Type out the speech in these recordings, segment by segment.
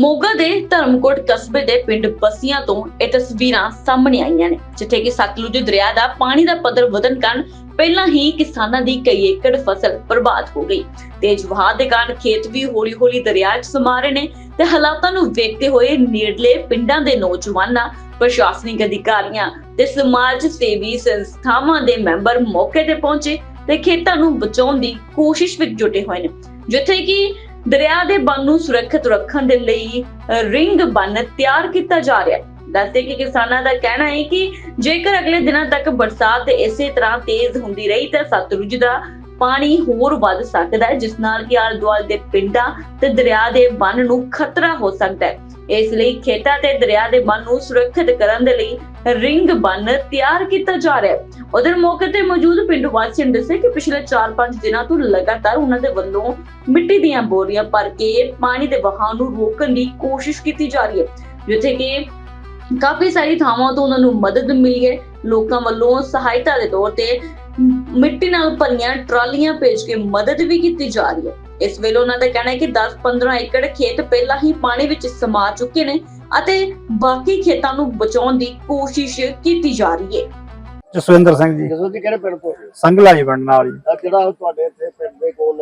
ਮੋਗਾ ਦੇ ਧਰਮਕੋਟ ਕਸਬੇ ਦੇ ਪਿੰਡ ਬਸੀਆਂ ਤੋਂ ਇਹ ਤਸਵੀਰਾਂ ਸਾਹਮਣੇ ਆਈਆਂ ਨੇ, ਜਿੱਥੇ ਕਿ ਸਤਲੁਜ ਦਰਿਆ ਦਾ ਪਾਣੀ ਦਾ ਪੱਧਰ ਵਧਣ ਕਾਰਨ ਪਹਿਲਾਂ ਹੀ ਕਿਸਾਨਾਂ ਦੀ ਕਈ ਏਕੜ ਫਸਲ ਬਰਬਾਦ ਹੋ ਗਈ। ਤੇਜ਼ ਵਹਾਅ ਦੇ ਕਾਰਨ ਖੇਤ ਵੀ ਹੌਲੀ-ਹੌਲੀ ਦਰਿਆ 'ਚ ਸਮਾ ਰਹੇ ਨੇ ਤੇ ਹਾਲਾਤਾਂ ਨੂੰ ਵੇਖਦੇ ਹੋਏ ਨੇੜਲੇ ਪਿੰਡਾਂ ਦੇ ਨੌਜਵਾਨਾਂ, ਪ੍ਰਸ਼ਾਸਨਿਕ ਅਧਿਕਾਰੀਆਂ ਤੇ ਸਮਾਜ ਸੇਵੀ ਸੰਸਥਾਵਾਂ ਦੇ ਮੈਂਬਰ ਮੌਕੇ ਤੇ ਪਹੁੰਚੇ ਤੇ ਖੇਤਾਂ ਨੂੰ ਬਚਾਉਣ ਦੀ ਕੋਸ਼ਿਸ਼ ਵਿੱਚ ਜੁਟੇ ਹੋਏ ਨੇ, ਜਿੱਥੇ ਕਿ ਦਰਿਆ ਦੇ ਬੰਨ ਨੂੰ ਸੁਰੱਖਿਅਤ ਰੱਖਣ ਦੇ ਲਈ ਰਿੰਗ ਬੰਨ ਤਿਆਰ ਕੀਤਾ ਜਾ ਰਿਹਾ ਹੈ। ਦੱਸਦੇ ਕਿ ਕਿਸਾਨਾਂ ਦਾ ਕਹਿਣਾ ਹੈ ਕਿ ਜੇਕਰ ਅਗਲੇ ਦਿਨਾਂ ਤੱਕ ਬਰਸਾਤ ਇਸੇ ਤਰ੍ਹਾਂ ਤੇਜ਼ ਹੁੰਦੀ ਰਹੀ ਤਾਂ ਸਤਲੁਜ ਦਾ ਪਾਣੀ ਹੋਰ ਵੱਧ ਸਕਦਾ ਹੈ, ਜਿਸ ਨਾਲ ਕਿ ਆਲੇ ਦੁਆਲੇ ਦੇ ਪਿੰਡਾਂ ਤੇ ਦਰਿਆ ਦੇ ਬੰਨ ਨੂੰ ਖਤਰਾ ਹੋ ਸਕਦਾ ਹੈ। ਇਸ ਲਈ ਖੇਤਾਂ ਤੇ ਦਰਿਆ ਦੇ ਬੰਨ ਨੂੰ ਸੁਰੱਖਿਅਤ ਕਰਨ ਦੇ ਲਈ ਰਿੰਗ ਬੰਨ ਤਿਆਰ ਕੀਤਾ ਜਾ ਰਿਹਾ ਹੈ। ਉਧਰ ਮੌਕੇ ਤੇ ਮੌਜੂਦ ਪਿੰਡ ਵਾਸੀਆਂ ਨੇ ਦੱਸਿਆ ਕਿ ਪਿਛਲੇ 4-5 ਦਿਨਾਂ ਤੋਂ ਲਗਾਤਾਰ ਉਹਨਾਂ ਦੇ ਵੱਲੋਂ ਮਿੱਟੀ ਦੀਆਂ ਬੋਰੀਆਂ ਭਰ ਕੇ ਪਾਣੀ ਦੇ ਵਹਾਅ ਨੂੰ ਰੋਕਣ ਦੀ ਕੋਸ਼ਿਸ਼ ਕੀਤੀ ਜਾ ਰਹੀ ਹੈ। ਜਿੱਥੇ ਕਿ ਕਾਫੀ ਸਾਰੀ ਥਾਵਾਂ ਤੋਂ ਉਹਨਾਂ ਨੂੰ ਮਦਦ ਮਿਲੀ ਹੈ। ਲੋਕਾਂ ਵੱਲੋਂ ਸਹਾਇਤਾ ਦੇ ਤੌਰ ਤੇ ਮਿੱਟੀ ਨਾਲ ਭਰੀਆਂ ਟਰਾਲੀਆਂ ਭੇਜ ਕੇ ਮਦਦ ਵੀ ਕੀਤੀ ਜਾ ਰਹੀ ਹੈ। ਇਸ ਵੇਲੇ ਉਹਨਾਂ ਦਾ ਕਹਿਣਾ ਹੈ ਕਿ 10-15 ਏਕੜ ਖੇਤ ਪਹਿਲਾਂ ਹੀ ਪਾਣੀ ਵਿੱਚ ਸਮਾ ਚੁੱਕੇ ਨੇ ਅਤੇ ਬਾਕੀ ਖੇਤਾਂ ਨੂੰ ਬਚਾਉਣ ਦੀ ਕੋਸ਼ਿਸ਼ ਕੀਤੀ ਜਾ ਰਹੀ ਹੈ। ਜਸਵਿੰਦਰ ਸਿੰਘ ਜੀ। ਜਦੋਂ ਦੀ ਕਿਹੜੇ ਪਿੰਡ ਤੋਂ? ਸੰਗਲਾ ਜੀ ਪਿੰਡ ਨਾਲ ਜੀ ਜਿਹੜਾ ਤੁਹਾਡੇ ਇੱਥੇ ਪਿੰਡ ਦੇ ਕੋਲ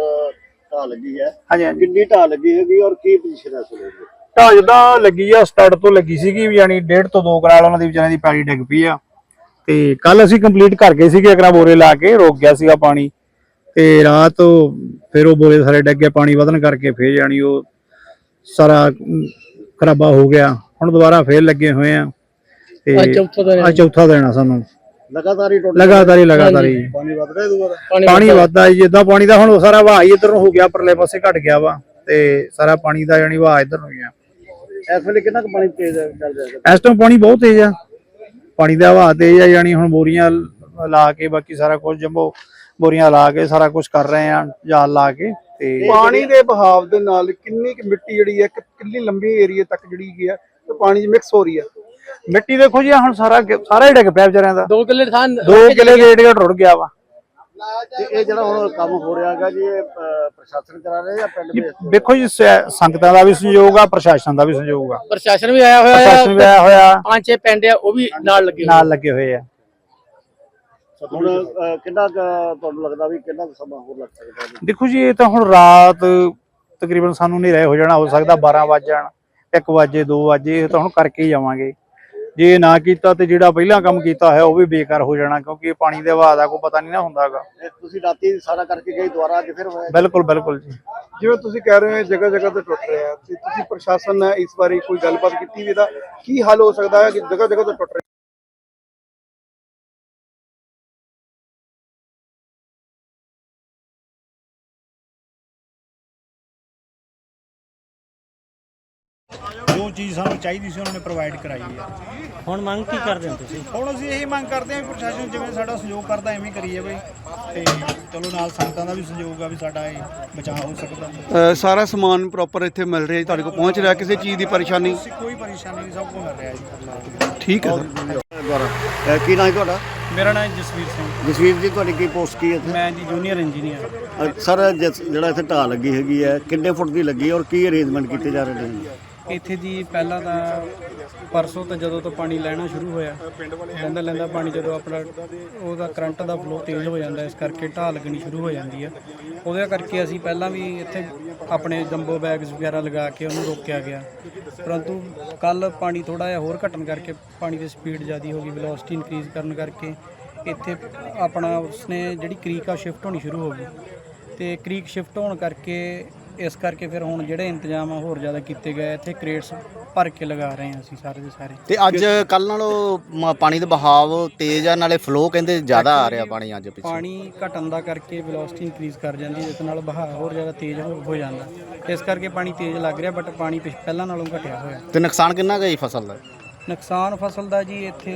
ਢਾਹ ਲੱਗੀ ਹੈ। ਹਾਂਜੀ ਹਾਂਜੀ। ਕਿੰਨੀ ਢਾਹ ਲੱਗੀ ਹੈਗੀ ਔਰ ਕੀ ਪੋਜੀਸ਼ਨ ਹੈ ਸੁਣੋ ਢਾਹ ਜਿੱਦਾਂ ਲੱਗੀ ਆ ਸਟਾਰਟ ਤੋਂ ਲੱਗੀ ਸੀਗੀ ਵੀ ਯਾਨੀ ਡੇਢ ਤੋਂ 2 ਕਨਾਲ ਉਹਨਾਂ ਦੀ ਵਿਚਾਰਿਆਂ ਦੀ ਪੈਲੀ ਡਿੱਗ ਪਈ ਆ। ਤੇ ਕੱਲ ਅਸੀਂ ਕੰਪਲੀਟ ਕਰ ਗਏ ਸੀਗੇ ਅਗਰਾ ਬੋਰੇ ਲਾ ਕੇ ਰੋਕ ਗਿਆ ਸੀਗਾ ਪਾਣੀ। ਤੇ ਰਾਤ ਫਿਰ ਉਹ ਬੋਰੇ ਸਾਰੇ ਡਿੱਗ ਗਏ ਪਾਣੀ ਵਧਣ ਕਰਕੇ ਫੇਰ ਜਾਣੀ ਉਹ ਸਾਰਾ ਖਰਾਬਾ ਹੋ ਗਿਆ। ਹੁਣ ਦੁਬਾਰਾ ਫੇਰ ਲੱਗੇ ਹੋਏ ਆ। ਤੇ ਅੱਜ ਚੌਥਾ ਦਿਨ ਆ ਚੌਥਾ ਦੇਣਾ ਸਾਨੂੰ। ਲਗਾਤਾਰ ਹੀ ਟੁੱਟ ਲਗਾਤਾਰ ਹੀ ਲਗਾਤਾਰ ਹੀ। ਪਾਣੀ ਵੱਧ ਰਿਹਾ ਦੁਬਾਰਾ? ਪਾਣੀ ਵੱਧਦਾ। ਹੈ ਜਿੱਦਾਂ ਪਾਣੀ ਦਾ ਹੁਣ ਸਾਰਾ ਵਹਾਅ ਹੀ ਇਧਰ ਨੂੰ ਹੋ ਗਿਆ ਪਰਲੇ ਪਾਸੇ ਘਟ ਗਿਆ ਵਾ। ਤੇ ਸਾਰਾ ਪਾਣੀ ਦਾ ਜਾਨੀ ਵਹਾਅ ਇਧਰ ਨੂੰ ਗਿਆ ਇਸ ਵੇਲੇ ਕਿੰਨਾ ਕੁ ਪਾਣੀ ਤੇਜ਼ ਚੱਲ ਰਿਹਾ ਹੈ? ਇਸ ਟਾਈਮ ਪਾਣੀ ਬਹੁਤ ਤੇਜ਼ ਆ। ਪਾਣੀ ਦਾ ਵਹਾਅ ਤੇਜ਼ ਆ ਯਾਨੀ ਹੁਣ ਬੋਰੀਆਂ ਲ- ਕੇ ਬਾਕੀ ਸਾਰਾ ਕੁਝ ਜੰਬੋ ਬੋਰੀਆਂ ਲਾ ਕੇ ਸਾਰਾ ਕੁਝ ਕਰ ਰਹੇ ਆ ਜਾਲ ਲਾ ਕੇ ਤੇ ਪਾਣੀ ਦੇ ਬਹਾਵ ਦੇ ਨਾਲ ਕਿੰਨੀ ਕੁ ਮਿੱਟੀ ਜਿਹੜੀ ਹੈ ਕਿੰਨੀ ਲੰਬੀ ਏਰੀਆ ਤੱਕ ਜਿਹੜੀ ਗਈ ਹੈ ਤੇ ਪਾਣੀ 'ਚ ਮਿਕਸ ਹੋ ਰਹੀ ਹੈ ਮਿੱਟੀ ਦੇਖੋ ਜੀ ਆਹ ਹੁਣ ਸਾਰਾ ਸਾਰਾ ਹੀ ਡਿੱਗ ਪਿਆ ਵਿਚਾਰਿਆਂ ਦਾ। 2 ਕਿੱਲੇ ਥਾਂ 2 ਕਿਲੇ ਦੇ ਏਰੀਆ ਰੁੜ ਗਿਆ ਵਾ। ਤੇ ਇਹ ਜਿਹੜਾ ਹੁਣ ਕੰਮ ਹੋ ਰਿਹਾ ਹੈਗਾ ਜੀ ਇਹ ਪ੍ਰਸ਼ਾਸਨ ਕਰਾ ਰਿਹਾ ਜਾਂ ਪਿੰਡ ਦੇ ਦੇਖੋ ਜੀ ਸ- ਸੰਗਤਾਂ ਦਾ ਵੀ ਸਹਿਯੋਗ ਆ ਪ੍ਰਸ਼ਾਸਨ ਦਾ ਵੀ ਸਹਿਯੋਗ ਆ। ਪ੍ਰਸ਼ਾਸਨ ਵੀ ਆਇਆ ਹੋਇਆ ਪ੍ਰਸ਼ਾਸਨ ਵੀ ਆਇਆ ਹੋਇਆ। ਪੰਜ ਛੇ ਪਿੰਡ ਆ ਉਹ ਵੀ ਨਾਲ ਲੱਗੇ ਹੋਏ ਨਾਲ ਲੱਗੇ ਹੋਏ ਆ। ਹੁਣ ਕਿੰਨਾ ਕੁ ਤੁਹਾਨੂੰ ਲੱਗਦਾ ਵੀ ਕਿੰਨਾ ਕੁ ਸਮਾਂ ਹੋਰ ਲੱਗ ਸਕਦਾ ਹੈ ਦੇਖੋ ਜੀ ਇਹ ਤਾਂ ਹੁਣ ਰਾਤ ਤਕਰੀਬਨ ਸਾਨੂੰ ਨਹੀਂ ਰਹਿ ਹੋ ਜਾਣਾ ਹੋ ਸਕਦਾ 12 ਵਜ ਜਾਣ 1 ਵਜੇ 2 ਵਜੇ ਇਹ ਤਾਂ ਹੁਣ ਕਰਕੇ ਹੀ ਜਾਵਾਂਗੇ। ਜੇ ਇਹ ਨਾ ਕੀਤਾ ਤੇ ਜਿਹੜਾ ਪਹਿਲਾਂ ਕੰਮ ਕੀਤਾ ਹੈ ਉਹ ਵੀ ਬੇਕਾਰ ਹੋ ਜਾਣਾ ਕਿਉਂਕਿ ਇਹ ਪਾਣੀ ਦੇ ਵਹਾਅ ਦਾ ਕੋਈ ਪਤਾ ਨਹੀਂ ਨਾ ਹੁੰਦਾਗਾ ਇਹ ਤੁਸੀਂ ਰਾਤੀ ਸਾਰਾ ਕਰਕੇ ਗਏ ਦੁਬਾਰਾ ਅੱਜ ਫਿਰ ਹੋਇਆ? ਬਿਲਕੁਲ ਬਿਲਕੁਲ ਜੀ। ਜਿਵੇਂ ਤੁਸੀਂ ਕਹਿ ਰਹੇ ਹੋ ਜਗ੍ਹਾ ਜਗ੍ਹਾ ਤੇ ਟੁੱਟ ਰਿਹਾ ਤੇ ਤੁਸੀਂ ਪ੍ਰਸ਼ਾਸਨ ਨਾਲ ਇਸ ਬਾਰੇ ਕੋਈ ਗੱਲਬਾਤ ਕੀਤੀ ਵੀ ਇਹਦਾ? ਕੀ ਹੱਲ ਹੋ ਸਕਦਾ ਹੈ ਕਿ ਜਗ੍ਹਾ ਜਗ੍ਹਾ ਤੇ ਟੁੱਟ ਜੋ ਚੀਜ਼ ਸਾਨੂੰ ਚਾਹੀਦੀ ਸੀ ਉਹਨਾਂ ਨੇ ਪ੍ਰੋਵਾਈਡ ਕਰਾਈ ਹੈ। ਹੁਣ ਮੰਗ ਕੀ ਕਰਦੇ ਹੋ ਤੁਸੀਂ? ਹੁਣ ਅਸੀਂ ਇਹੀ ਮੰਗ ਕਰਦੇ ਹਾਂ ਕਿ ਪ੍ਰਸ਼ਾਸਨ ਜਿਵੇਂ ਸਾਡਾ ਸਹਿਯੋਗ ਕਰਦਾ ਐਵੇਂ ਕਰੀਏ ਬਈ। ਤੇ ਚਲੋ ਨਾਲ ਸੰਗਤਾਂ ਦਾ ਵੀ ਸਹਿਯੋਗ ਆ ਵੀ ਸਾਡਾ ਇਹ ਬਚਾਅ ਹੋ ਸਕਦਾ। ਸਾਰਾ ਸਮਾਨ ਪ੍ਰੋਪਰ ਇੱਥੇ ਮਿਲ ਰਿਹਾ ਤੁਹਾਡੇ ਕੋਲ ਪਹੁੰਚ ਰਿਹਾ ਕਿਸੇ ਚੀਜ਼ ਦੀ ਪਰੇਸ਼ਾਨੀ? ਕੋਈ ਪਰੇਸ਼ਾਨੀ ਨਹੀਂ ਸਭ ਕੁਝ ਮਿਲ ਰਿਹਾ ਜੀ। ਠੀਕ ਹੈ। ਦੁਬਾਰਾ ਅਹ, ਕੀ ਨਾਮ ਹੈ ਤੁਹਾਡਾ? ਮੇਰਾ ਨਾਮ ਜਸਵੀਰ ਸਿੰਘ। ਜਸਵੀਰ ਜੀ ਤੁਹਾਡੀ ਕੀ ਪੋਸਟ ਕੀ ਹੈ ਇੱਥੇ? ਮੈਂ ਜੀ ਜੂਨੀਅਰ ਇੰਜੀਨੀਅਰ ਅਹ, ਸਰ ਜਿਸ- ਜਿਹੜਾ ਇੱਥੇ ਢਾਹ ਲੱਗੀ ਹੈਗੀ ਹੈ ਕਿੰਨੇ ਫੁੱਟ ਦੀ ਲੱਗੀ ਔਰ ਕੀ ਅਰੇਂਜਮੈਂਟ ਕੀਤੇ ਜਾ ਰਹੇ ਨੇ? ਇੱਥੇ ਜੀ ਪਹਿਲਾਂ ਤਾਂ ਪਰਸੋਂ ਤਾਂ ਜਦੋਂ ਤੋਂ ਪਾਣੀ ਲੈਣਾ ਸ਼ੁਰੂ ਹੋਇਆ, ਲੈਂਦਾ ਲੈਂਦਾ ਪਾਣੀ ਜਦੋਂ ਆਪਣਾ ਉਹਦਾ ਕਰੰਟ ਦਾ ਫਲੋ ਤੇਜ਼ ਹੋ ਜਾਂਦਾ, ਇਸ ਕਰਕੇ ਢਾਹ ਲੱਗਣੀ ਸ਼ੁਰੂ ਹੋ ਜਾਂਦੀ ਹੈ ਉਹਦੇ ਕਰਕੇ ਅਸੀਂ ਪਹਿਲਾਂ ਵੀ ਇੱਥੇ ਆਪਣੇ ਜੰਬੋ ਬੈਗਸ ਵਗੈਰਾ ਲਗਾ ਕੇ ਉਹਨੂੰ ਰੋਕਿਆ ਗਿਆ। ਪਰੰਤੂ ਕੱਲ ਪਾਣੀ ਥੋੜਾ ਜਿਹਾ ਹੋਰ ਘਟਣ ਕਰਕੇ ਪਾਣੀ ਦੀ ਸਪੀਡ ਜ਼ਿਆਦਾ ਹੋ ਗਈ ਵੈਲੋਸਿਟੀ ਇਨਕਰੀਜ਼ ਕਰਨ ਕਰਕੇ ਇੱਥੇ ਆਪਣਾ ਉਸਨੇ ਜਿਹੜੀ ਕ੍ਰੀਕ ਆ ਸ਼ਿਫਟ ਹੋਣੀ ਸ਼ੁਰੂ ਹੋ ਗਈ। ਤੇ ਕ੍ਰੀਕ ਸ਼ਿਫਟ ਹੋਣ ਕਰਕੇ ਇਸ ਕਰਕੇ ਫਿਰ ਹੁਣ ਜਿਹੜੇ ਇੰਤਜ਼ਾਮ ਆ ਹੋਰ ਜ਼ਿਆਦਾ ਕੀਤੇ ਗਏ ਇੱਥੇ ਕ੍ਰੇਟਸ ਭਰ ਕੇ ਲਗਾ ਰਹੇ ਹਾਂ ਅਸੀਂ ਸਾਰੇ ਦੇ ਸਾਰੇ। ਤੇ ਅੱਜ ਕੱਲ ਨਾਲੋਂ ਮ- ਪਾਣੀ ਦਾ ਬਹਾਵ ਤੇਜ਼ ਆ ਨਾਲੇ ਫਲੋ ਕਹਿੰਦੇ ਜ਼ਿਆਦਾ ਆ ਰਿਹਾ ਪਾਣੀ ਅੱਜ ਪਿੱਛੇ। ਪਾਣੀ ਘਟਣ ਦਾ ਕਰਕੇ ਵੈਲੋਸਿਟੀ ਇਨਕਰੀਜ਼ ਕਰ ਜਾਂਦੀ ਹੈ ਜਿਸ ਨਾਲ ਵਹਾਅ ਹੋਰ ਜ਼ਿਆਦਾ ਤੇਜ਼ ਹੋ ਹੋ ਜਾਂਦਾ। ਇਸ ਕਰਕੇ ਪਾਣੀ ਤੇਜ਼ ਲੱਗ ਰਿਹਾ ਬਟ ਪਾਣੀ ਪਿਛ- ਪਹਿਲਾਂ ਨਾਲੋਂ ਘਟਿਆ ਹੋਇਆ। ਤੇ ਨੁਕਸਾਨ ਕਿੰਨਾ ਗਈ ਫਸਲ ਦਾ? ਨੁਕਸਾਨ ਫਸਲ ਦਾ ਜੀ ਇੱਥੇ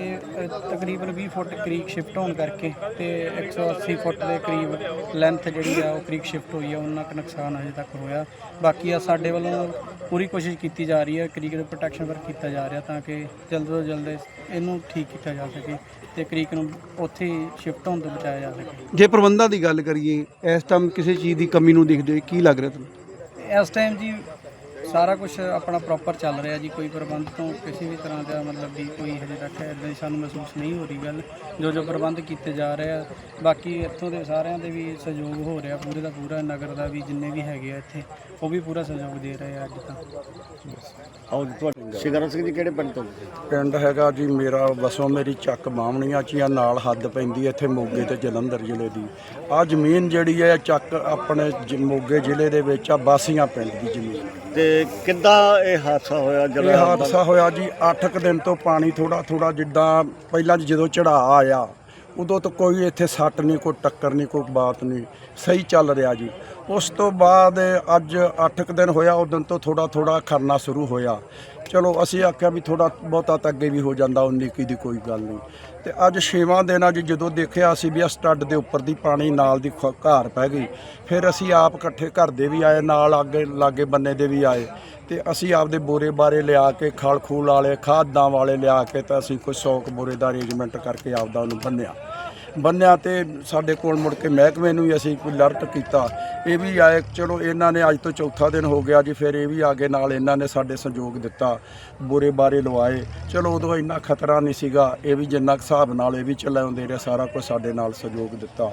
ਤਕਰੀਬਨ 20 ਫੁੱਟ ਕਰੀਕ ਸ਼ਿਫਟ ਹੋਣ ਕਰਕੇ ਤੇ 180 ਫੁੱਟ ਦੇ ਕਰੀਬ ਲੈਂਥ ਜਿਹੜੀ ਆ ਉਹ ਕਰੀਕ ਸ਼ਿਫਟ ਹੋਈ ਆ ਉਹਨਾਂ ਕੁ ਨੁਕਸਾਨ ਅਜੇ ਤੱਕ ਹੋਇਆ। ਬਾਕੀ ਆ ਸਾਡੇ ਵੱਲੋਂ ਪੂਰੀ ਕੋਸ਼ਿਸ਼ ਕੀਤੀ ਜਾ ਰਹੀ ਹੈ ਕਰੀਕ ਦੇ ਪ੍ਰੋਟੈਕਸ਼ਨ ਵਰਕ ਕੀਤਾ ਜਾ ਰਿਹਾ ਤਾਂ ਕਿ ਜਲਦ ਤੋਂ ਜਲਦ ਇਹਨੂੰ ਠੀਕ ਕੀਤਾ ਜਾ ਸਕੇ ਤੇ ਕਰੀਕ ਨੂੰ ਉੱਥੇ ਸ਼ਿਫਟ ਹੋਣ ਤੋਂ ਬਚਾਇਆ ਜਾ ਸਕੇ। ਜੇ ਪ੍ਰਬੰਧਾਂ ਦੀ ਗੱਲ ਕਰੀਏ ਇਸ ਟਾਈਮ ਕਿਸੇ ਚੀਜ਼ ਦੀ ਕਮੀ ਨੂੰ ਦੇਖਦੇ ਕੀ ਲੱਗ ਰਿਹਾ ਤੁਹਾਨੂੰ? ਇਸ ਟਾਈਮ ਜੀ ਸਾਰਾ ਕੁਝ ਆਪਣਾ ਪ੍ਰੋਪਰ ਚੱਲ ਰਿਹਾ ਜੀ ਕੋਈ ਪ੍ਰਬੰਧ ਤੋਂ ਕਿਸੇ ਵੀ ਤਰ੍ਹਾਂ ਦਾ ਮਤਲਬ ਵੀ ਕੋਈ ਹਜੇ ਤੱਕ ਇਦਾਂ ਦੀ ਸਾਨੂੰ ਮਹਿਸੂਸ ਨਹੀਂ ਹੋ ਰਹੀ ਗੱਲ ਜੋ ਜੋ ਪ੍ਰਬੰਧ ਕੀਤੇ ਜਾ ਰਹੇ ਆ ਬਾਕੀ ਇੱਥੋਂ ਦੇ ਸਾਰਿਆਂ ਦੇ ਵੀ ਸਹਿਯੋਗ ਹੋ ਰਿਹਾ ਪੂਰੇ ਦਾ ਪੂਰਾ ਨਗਰ ਦਾ ਵੀ ਜਿੰਨੇ ਵੀ ਹੈਗੇ ਆ ਇੱਥੇ ਉਹ ਵੀ ਪੂਰਾ ਸਹਿਯੋਗ ਦੇ ਰਹੇ ਆ ਅੱਜ ਤਾਂ ਆਓ ਤੁਹਾਡੇ ਸ਼ਿਕਰਨ ਸਿੰਘ ਜੀ ਕਿਹੜੇ ਪਿੰਡ ਤੋਂ? ਪਿੰਡ ਹੈਗਾ ਜੀ ਮੇਰਾ ਵਸੋਂ ਮੇਰੀ ਚੱਕ ਬਾਹਮਣੀਆਂ ਚੀਆਂ ਨਾਲ ਹੱਦ ਪੈਂਦੀ ਹੈ ਇੱਥੇ ਮੋਗੇ ਤੇ ਜਲੰਧਰ ਜ਼ਿਲ੍ਹੇ ਦੀ ਆ ਜ਼ਮੀਨ ਜਿਹੜੀ ਹੈ ਚੱਕ ਆਪਣੇ ਮੋਗੇ ਜ਼ਿਲ੍ਹੇ ਦੇ ਵਿੱਚ ਆ ਬਾਸੀਆਂ ਪਿੰਡ ਦੀ ਜ਼ਮੀਨ ਹੈ। ਤੇ ਕਿੱਦਾਂ ਇਹ ਹਾਦਸਾ ਹੋਇਆ ਇਹ ਜਦੋਂ ਹਾਦਸਾ ਹੋਇਆ ਜੀ 8 ਦਿਨ ਤੋਂ ਪਾਣੀ ਥੋੜਾ ਥੋੜਾ ਜਿੱਦਾਂ ਪਹਿਲਾਂ ਜਦੋਂ ਚੜਾਅ ਆਇਆ, ਉਦੋਂ ਤੋਂ ਕੋਈ ਇੱਥੇ ਸੱਟ ਨਹੀਂ, ਕੋਈ ਟੱਕਰ ਨਹੀਂ, ਕੋਈ ਬਾਤ ਨਹੀਂ, ਸਹੀ ਚੱਲ ਰਿਹਾ ਜੀ। ਉਸ ਤੋਂ ਬਾਅਦ ਅੱਜ 8 ਦਿਨ ਹੋਇਆ ਉਦੋਂ ਤੋਂ ਥੋੜਾ ਥੋੜਾ ਖਰਨਾ ਸ਼ੁਰੂ ਹੋਇਆ। ਚਲੋ, ਅਸੀਂ ਆਖਿਆ ਵੀ ਥੋੜਾ ਬਹੁਤਾ ਤਾਂ ਅੱਗੇ ਵੀ ਹੋ ਜਾਂਦਾ 19 ਕੀ ਦੀ ਕੋਈ ਗੱਲ ਨਹੀਂ। ਤੇ ਅੱਜ ਛੇਵਾਂ ਦਿਨ ਅੱਜ ਜਦੋਂ ਦੇਖਿਆ ਅਸੀਂ ਵੀ ਆ ਸਟੱਡ ਦੇ ਉੱਪਰ ਦੀ ਪਾਣੀ ਨਾਲ ਦੀ ਖ- ਘਾਰ ਪੈ ਗਈ। ਫਿਰ ਅਸੀਂ ਆਪ ਇਕੱਠੇ ਘਰ ਦੇ ਵੀ ਆਏ, ਨਾਲ ਅੱਗੇ, ਲਾਗੇ ਬੰਨੇ ਦੇ ਵੀ ਆਏ। ਤੇ ਅਸੀਂ ਆਪਦੇ ਬੋਰੇ ਬਾਰੇ ਲਿਆ ਕੇ, ਖਲ ਖੂਲ ਵਾਲੇ, ਖਾਦਾਂ ਵਾਲੇ ਲਿਆ ਕੇ ਤਾਂ ਅਸੀਂ ਕੋਈ 100 ਕੁ ਬੋਰੇ ਦਾ ਅਰੇਂਜਮੈਂਟ ਕਰਕੇ ਆਪਦਾ ਉਹਨੂੰ ਬੰਨਿਆ। ਬੰਨਿਆ ਤੇ ਸਾਡੇ ਕੋਲ ਮੁੜ ਕੇ ਮਹਿਕਮੇ ਨੂੰ ਵੀ ਅਸੀਂ ਕੋਈ ਅਲਰਟ ਕੀਤਾ। ਇਹ ਵੀ ਆਏ, ਚਲੋ ਇਹਨਾਂ ਨੇ ਅੱਜ ਤੋਂ ਚੌਥਾ ਦਿਨ ਹੋ ਗਿਆ ਜੀ, ਫਿਰ ਇਹ ਵੀ ਆਗੇ ਨਾਲ ਇਹਨਾਂ ਨੇ ਸਾਡੇ ਸਹਿਯੋਗ ਦਿੱਤਾ, ਬੁਰੇ ਬਾਰੇ ਲਵਾਏ। ਚਲੋ ਉਦੋਂ ਇੰਨਾ ਖਤਰਾ ਨਹੀਂ ਸੀਗਾ, ਇਹ ਵੀ ਜਿੰਨਾ ਕੁ ਹਿਸਾਬ ਨਾਲ ਇਹ ਵੀ ਚਲਾਉਂਦੇ ਰਹੇ, ਸਾਰਾ ਕੁਝ ਸਾਡੇ ਨਾਲ ਸਹਿਯੋਗ ਦਿੱਤਾ।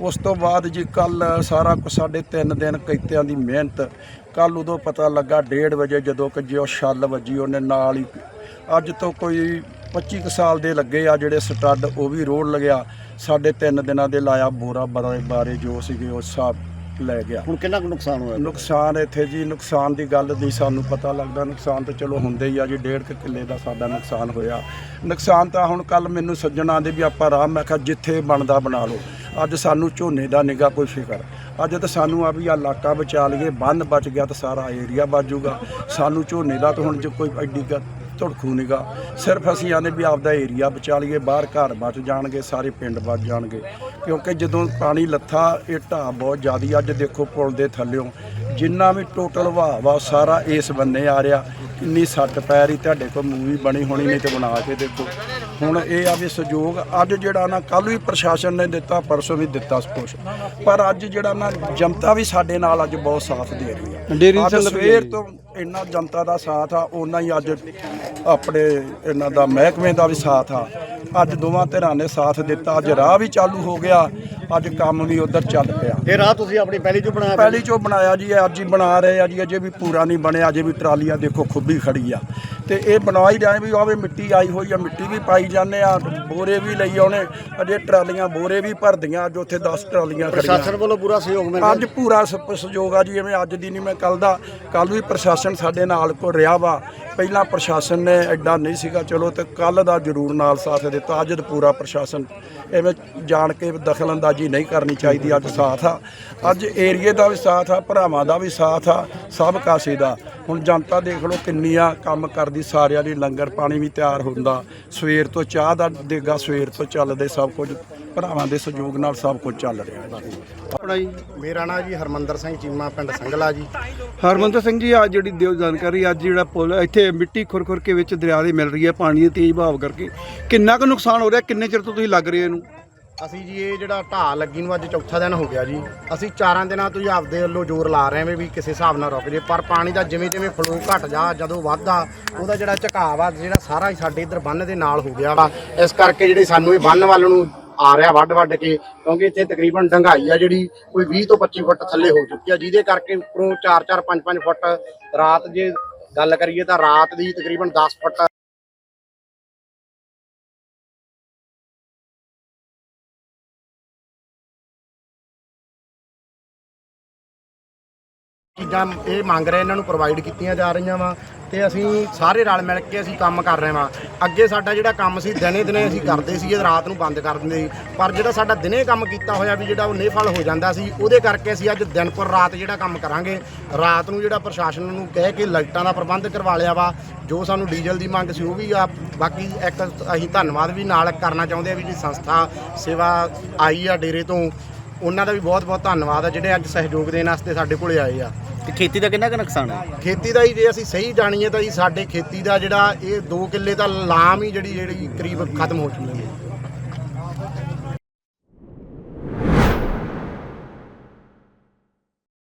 ਉਸ ਤੋਂ ਬਾਅਦ ਜੀ ਕੱਲ ਸਾਰਾ ਕੁਝ ਸਾਡੇ 3 ਦਿਨ ਕੀਤਿਆਂ ਦੀ ਮਿਹਨਤ ਕੱਲ ਉਦੋਂ ਪਤਾ ਲੱਗਾ 1:30 ਵਜੇ ਜਦੋਂ ਕਿ ਜੋ ਛੱਲ ਵੱਜੀ, ਉਹਨੇ ਨਾਲ ਹੀ ਅੱਜ ਤੋਂ ਕੋਈ 25 ਕੁ ਸਾਲ ਦੇ ਲੱਗੇ ਆ ਜਿਹੜੇ ਸਟੱਡ ਉਹ ਵੀ ਰੋੜ ਲਗਿਆ। ਸਾਡੇ 3 ਦਿਨਾਂ ਦੇ ਲਾਇਆ ਬੋਰਾ ਬਾਰੇ ਬਾਰੇ ਜੋ ਸੀਗੇ ਉਹ ਸਭ ਲੈ ਗਿਆ। ਹੁਣ ਕਿੰਨਾ ਕੁ ਨੁਕਸਾਨ ਹੋਇਆ? ਨੁਕਸਾਨ ਇੱਥੇ ਜੀ ਨੁਕਸਾਨ ਦੀ ਗੱਲ ਨਹੀਂ ਸਾਨੂੰ ਪਤਾ ਲੱਗਦਾ। ਨੁਕਸਾਨ ਤਾਂ ਚਲੋ ਹੁੰਦੇ ਹੀ ਆ ਜੀ ਡੇਢ ਕੁ ਕਿੱਲੇ ਦਾ ਸਾਡਾ ਨੁਕਸਾਨ ਹੋਇਆ। ਨੁਕਸਾਨ ਤਾਂ ਹੁਣ ਕੱਲ ਮੈਨੂੰ ਸੱਜਣ ਆਂਦੇ ਵੀ ਆਪਾਂ ਆਰਾਮ ਮੈਂ ਕਿਹਾ ਜਿੱਥੇ ਬਣਦਾ ਬਣਾ ਲਓ। ਅੱਜ ਸਾਨੂੰ ਝੋਨੇ ਦਾ ਨਿਗਾ ਕੋਈ ਫਿਕਰ। ਅੱਜ ਤਾਂ ਸਾਨੂੰ ਆ ਵੀ ਆ ਇਲਾਕਾ ਬਚਾ ਲਈਏ ਬੰਨ ਬਚ ਗਿਆ ਤਾਂ ਸਾਰਾ ਏਰੀਆ ਬਚੂਗਾ ਸਾਨੂੰ ਝੋਨੇ ਦਾ ਤਾਂ ਹੁਣ ਜੇ ਕੋਈ ਐਡੀ ਧੜਖੂ ਨਿਗਾ। ਸਿਰਫ ਅਸੀਂ ਆਨੇ ਵੀ ਆਪਦਾ ਏਰੀਆ ਬਚਾ ਲਈਏ ਬਾਹਰ ਘਰ ਬਚ ਜਾਣਗੇ ਸਾਰੇ ਪਿੰਡ ਬਚ ਜਾਣਗੇ। ਕਿਉਂਕਿ ਜਦੋਂ ਪਾਣੀ ਲੱਥਾ ਇਹ ਢਾਹ ਬਹੁਤ ਜ਼ਿਆਦੀ ਅੱਜ ਦੇਖੋ ਪੁਲ ਦੇ ਥੱਲਿਓਂ। ਜਿੰਨਾ ਵੀ ਟੋਟਲ ਵਹਾਅ ਵਾ ਸਾਰਾ ਇਸ ਬੰਨੇ ਆ ਰਿਹਾ। ਕਿੰਨੀ ਸੱਟ ਪੈ ਰਹੀ ਤੁਹਾਡੇ ਕੋਲ ਮੂਵੀ ਬਣੀ ਹੋਣੀ ਨਹੀਂ ਤੇ ਬਣਾ ਕੇ ਦੇਖੋ। ਹੁਣ ਇਹ ਆ ਵੀ ਸਹਿਯੋਗ ਅੱਜ ਜਿਹੜਾ ਨਾ ਕੱਲ ਵੀ ਪ੍ਰਸ਼ਾਸਨ ਨੇ ਦਿੱਤਾ ਪਰਸੋਂ ਵੀ ਦਿੱਤਾ ਕੁਛ ਪਰ ਅੱਜ ਜਿਹੜਾ ਨਾ ਜਨਤਾ ਵੀ ਸਾਡੇ ਨਾਲ ਅੱਜ ਬਹੁਤ ਸਾਥ ਦੇ ਰਹੀ ਹੈ। ਅੱਜ ਸਵੇਰ ਤੋਂ ਇੰਨਾ ਜਨਤਾ ਦਾ ਸਾਥ ਆ ਉਹਨਾਂ ਹੀ ਅੱਜ ਆਪਣੇ ਇਹਨਾਂ ਦਾ ਮਹਿਕਮੇ ਦਾ ਵੀ ਸਾਥ ਆ। ਅੱਜ ਦੋਵਾਂ ਧਿਰਾਂ ਨੇ ਸਾਥ ਦਿੱਤਾ ਅੱਜ ਰਾਹ ਵੀ ਚਾਲੂ ਹੋ ਗਿਆ ਅੱਜ ਕੰਮ ਵੀ ਉਧਰ ਚੱਲ ਪਿਆ। ਇਹ ਰਾਹ ਤੁਸੀਂ ਆਪਣੀ ਪਹਿਲੀ ਚੋਂ ਬਣਾਇਆ ਪਹਿਲੀ ਚੋਂ ਬਣਾਇਆ ਜੀ ਅੱਜ ਹੀ ਬਣਾ ਰਹੇ ਆ ਜੀ ਅਜੇ ਵੀ ਪੂਰਾ ਨਹੀਂ ਬਣਿਆ ਅਜੇ ਵੀ ਟਰਾਲੀਆਂ ਦੇਖੋ ਖੁੱਬੀ ਖੜੀ ਆ। ਤੇ ਇਹ ਬਣਵਾ ਹੀ ਜਾਏ ਵੀ ਆਵੇ ਮਿੱਟੀ ਆਈ ਹੋਈ ਆ ਮਿੱਟੀ ਵੀ ਪਾਈ ਜਾਂਦੇ ਆ ਬੋਰੇ ਵੀ ਲਈ ਆਉਣੇ ਅਜੇ ਟਰਾਲੀਆਂ ਬੋਰੇ ਵੀ ਭਰਦੀਆਂ ਅੱਜ ਉੱਥੇ 10 ਟਰਾਲੀਆਂ ਖੜੀਆਂ। ਪ੍ਰਸ਼ਾਸਨ ਵੱਲੋਂ ਪੂਰਾ ਸਹਿਯੋਗ ਮਿਲ ਰਿਹਾ ਅੱਜ ਪੂਰਾ ਸਹਿਯੋਗ ਆ ਜੀ ਜਿਵੇਂ ਅੱਜ ਦੀ ਨਹੀਂ ਮੈਂ ਕੱਲ ਦਾ ਕੱਲ ਵੀ ਪ੍ਰਸ਼ਾਸਨ ਸਾਡੇ ਨਾਲ ਕੋ ਰਿਹਾ ਵਾ। ਪਹਿਲਾਂ ਪ੍ਰਸ਼ਾਸਨ ਨੇ ਐਡਾ ਨਹੀਂ ਸੀਗਾ। ਚਲੋ ਤੇ ਕੱਲ ਦਾ ਜ਼ਰੂਰ ਨਾਲ ਸਾਥ ਦਿੱਤਾ। ਅੱਜ ਪੂਰਾ ਪ੍ਰਸ਼ਾਸਨ ਐਵੇਂ ਜਾਣ ਕੇ ਦਖਲਅੰਦਾਜ਼ੀ ਨਹੀਂ ਕਰਨੀ ਚਾਹੀਦੀ। ਅੱਜ ਸਾਥ ਆ। ਅੱਜ ਏਰੀਏ ਦਾ ਵੀ ਸਾਥ ਆ ਭਰਾਵਾਂ ਦਾ ਵੀ ਸਾਥ ਆ ਸਭ ਕਾਸੇ ਦਾ। ਹੁਣ ਜਨਤਾ ਦੇਖ ਲਓ ਕਿੰਨੀ ਆ ਕੰਮ ਕਰਦੀ। ਸਾਰਿਆਂ ਦੀ ਲੰਗਰ ਪਾਣੀ ਵੀ ਤਿਆਰ ਹੁੰਦਾ। ਸਵੇਰ ਤੋਂ ਚਾਹ ਦਾ ਦੇਗਾ ਸਵੇਰ ਤੋਂ ਚੱਲਦੇ ਸਭ ਕੁਝ। ਭਰਾਵਾਂ ਦੇ ਸਹਿਯੋਗ ਨਾਲ ਸਭ ਕੁਝ ਚੱਲ ਰਿਹਾ ਜੀ ਆਪਣਾ ਜੀ। ਮੇਰਾ ਨਾਂ ਜੀ ਹਰਮੰਦਰ ਸਿੰਘ ਚੀਮਾ ਪਿੰਡ ਸੰਗਲਾ ਜੀ। ਹਰਮੰਦਰ ਸਿੰਘ ਜੀ ਆ ਜਿਹੜੀ ਦਿਓ ਜਾਣਕਾਰੀ। ਅੱਜ ਜਿਹੜਾ ਪੁਲ ਇੱਥੇ ਮਿੱਟੀ ਖੁਰ ਕੇ ਵਿੱਚ ਦਰਿਆ ਦੇ ਮਿਲ ਰਹੀ ਹੈ, ਪਾਣੀ ਦੇ ਤੇਜ਼ ਬਹਾਵ ਕਰਕੇ। ਕਿੰਨਾ ਕੁ ਨੁਕਸਾਨ ਹੋ ਰਿਹਾ? ਕਿੰਨੇ ਚਿਰ ਤੋਂ ਤੁਸੀਂ ਲੱਗ ਰਹੇ ਹੋ ਇਹਨੂੰ? ਅਸੀਂ ਜੀ ਇਹ ਜਿਹੜਾ ਢਾਹ ਲੱਗੀ ਨੂੰ ਅੱਜ ਚੌਥਾ ਦਿਨ ਹੋ ਗਿਆ ਜੀ। ਅਸੀਂ ਚਾਰਾਂ ਦਿਨਾਂ ਤੋਂ ਹੀ ਆਪਦੇ ਵੱਲੋਂ ਜ਼ੋਰ ਲਾ ਰਹੇ ਹਾਂ ਵੀ ਕਿਸੇ ਹਿਸਾਬ ਨਾਲ ਰੁਕ ਜੇ। ਪਰ ਪਾਣੀ ਦਾ ਜਿਵੇਂ ਜਿਵੇਂ ਫਲੋ ਘਟ ਜਾ, ਜਦੋਂ ਵੱਧਦਾ, ਉਹਦਾ ਜਿਹੜਾ ਝਕਾਵ ਆ ਜਿਹੜਾ ਸਾਰਾ ਹੀ ਸਾਡੇ ਇੱਧਰ ਬੰਨ ਦੇ ਨਾਲ ਹੋ ਗਿਆ ਵਾ। ਇਸ ਕਰਕੇ ਜਿਹੜੇ ਸਾਨੂੰ ਇਹ ਬੰਨ ਵੱਲ ਨੂੰ ਆ ਰਿਹਾ ਵੱਡ ਵੱਡ ਕੇ, ਕਿਉਂਕਿ ਇੱਥੇ ਤਕਰੀਬਨ ਡੰਗਾਈ ਆ ਜਿਹੜੀ, ਕੋਈ 20 ਤੋਂ 25 ਫੁੱਟ ਥੱਲੇ ਹੋ ਚੁੱਕੀ ਆ, ਜਿਹਦੇ ਕਰਕੇ ਉੱਪਰੋਂ 4-4 5-5 ਫੁੱਟ ਰਾਤ ਜੇ ਗੱਲ ਕਰੀਏ ਤਾਂ ਰਾਤ ਦੀ ਤਕਰੀਬਨ 10 ਫੁੱਟ ਚੀਜ਼ਾਂ ਇਹ ਮੰਗ ਰਹੇ ਇਹਨਾਂ ਨੂੰ ਪ੍ਰੋਵਾਈਡ ਕੀਤੀਆਂ ਜਾ ਰਹੀਆਂ ਵਾ। ਤੇ ਅਸੀਂ ਸਾਰੇ ਰਲ ਮਿਲ ਕੇ ਅਸੀਂ ਕੰਮ ਕਰ ਰਹੇ ਵਾਂ ਅੱਗੇ ਸਾਡਾ ਜਿਹੜਾ ਕੰਮ ਸੀ, ਦਿਨੇ ਦਿਨੇ ਅਸੀਂ ਕਰਦੇ ਸੀ ਰਾਤ ਨੂੰ ਬੰਦ ਕਰ ਦਿੰਦੇ ਸੀ। ਪਰ ਜਿਹੜਾ ਸਾਡਾ ਦਿਨੇ ਕੰਮ ਕੀਤਾ ਹੋਇਆ ਵੀ ਜਿਹੜਾ ਉਹ ਨਿਫਲ ਹੋ ਜਾਂਦਾ ਸੀ, ਉਹਦੇ ਕਰਕੇ ਅਸੀਂ ਅੱਜ ਦਿਨ ਪਰ ਰਾਤ ਜਿਹੜਾ ਕੰਮ ਕਰਾਂਗੇ। ਰਾਤ ਨੂੰ ਜਿਹੜਾ ਪ੍ਰਸ਼ਾਸਨ ਨੂੰ ਕਹਿ ਕੇ ਲਾਈਟਾਂ ਦਾ ਪ੍ਰਬੰਧ ਕਰਵਾ ਲਿਆ ਵਾ, ਜੋ ਸਾਨੂੰ ਡੀਜ਼ਲ ਦੀ ਮੰਗ ਸੀ ਉਹ ਵੀ ਆ। ਬਾਕੀ ਇੱਕ ਅਸੀਂ ਧੰਨਵਾਦ ਵੀ ਨਾਲ ਕਰਨਾ ਚਾਹੁੰਦੇ ਆ ਵੀ ਜੀ ਸੰਸਥਾ ਸੇਵਾ ਆਈ ਆ ਡੇਰੇ ਤੋਂ, ਉਹਨਾਂ ਦਾ ਵੀ ਬਹੁਤ ਬਹੁਤ ਧੰਨਵਾਦ ਆ ਜਿਹੜੇ ਅੱਜ ਸਹਿਯੋਗ ਦੇਣ ਵਾਸਤੇ ਸਾਡੇ ਕੋਲੇ ਆਏ ਆ। ਤੇ ਖੇਤੀ ਦਾ ਕਿੰਨਾ ਕੁ ਨੁਕਸਾਨ ਹੈ? ਖੇਤੀ ਦਾ ਹੀ ਜੇ ਅਸੀਂ ਸਹੀ ਜਾਣੀਏ ਤਾਂ ਜੀ ਸਾਡੇ ਖੇਤੀ ਦਾ ਜਿਹੜਾ ਇਹ 2 ਕਿੱਲੇ ਦਾ ਲਾਮ ਹੀ ਜਿਹੜੀ ਜਿਹੜੀ ਕਰੀਬ ਖਤਮ ਹੋ ਚੁੱਕੀ ਹੈ